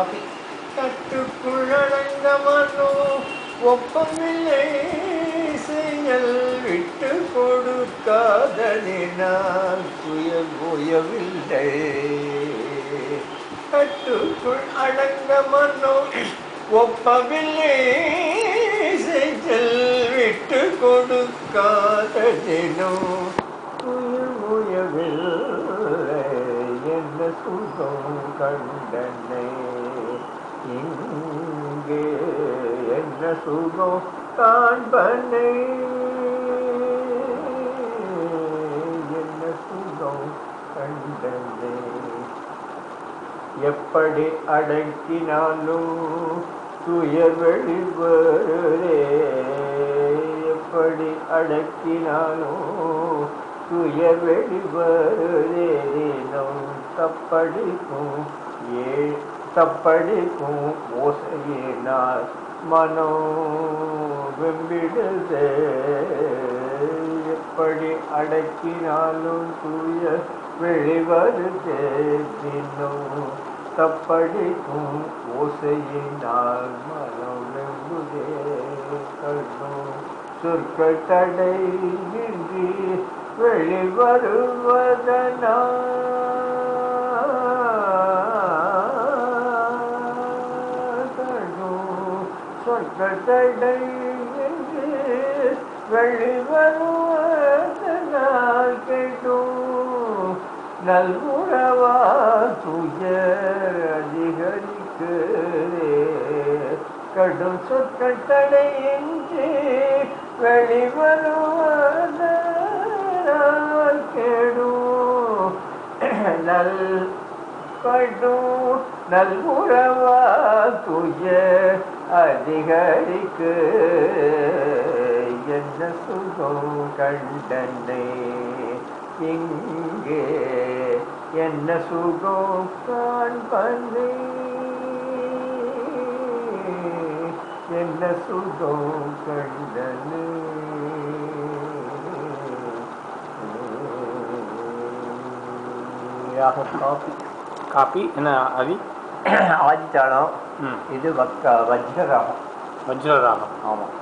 Coffee கட்டுக்குழலங்கமனோ ஒப்பமில்லை செயல் விட்டு கொடுக்காதலினால் துயர் ஓயவில்லை. கட்டுக்குள் அடங்க மனோ ஒப்பமில்லை செயல் விட்டு கொடுக்காதலினோ துயர் ஓயவில்லை. என்ன சுகம் கண்டனே. இங்கே என்ன சுகம் காண்பனை? என்ன சுகம் கண்டனே? எப்படி அடக்கினாலும் துயர் வெளிவரே எப்படி அடக்கினாலும் துயர் வெளிவரேனும் தப்படிக்கும் ஏ தப்படிக்கும் ஓசையினால் மனோ வெம்பிடுதே எப்படி அடக்கினாலும் தூய வெளிவருதே தின்னும் தப்படிக்கும் ஓசையினால் மனம் வெம்புதே. கண்ணும் சொற்கள் தடை வெளிவருவதனால் சொற்க தடை இன்றி வெளிவருவதனால் கேட்டும். நல்முறவா துயர் அதிகரிக்கு கடும் சொற்கள் என்று வெளிவருவதனால் கேடும் நல் கடும் நல்முறவா துயர் அதிகரிக்கு. என்ன சுகம் கண்டனே? இங்கே என்ன சுகம் காண்பனே? என்ன சுகம் கண்டனே? காப்பி காப்பி என்ன அதி ஆதித்தாளம் இது வக்க வஜ்ரராகம் வஜ்ரராகம் ஆமாம்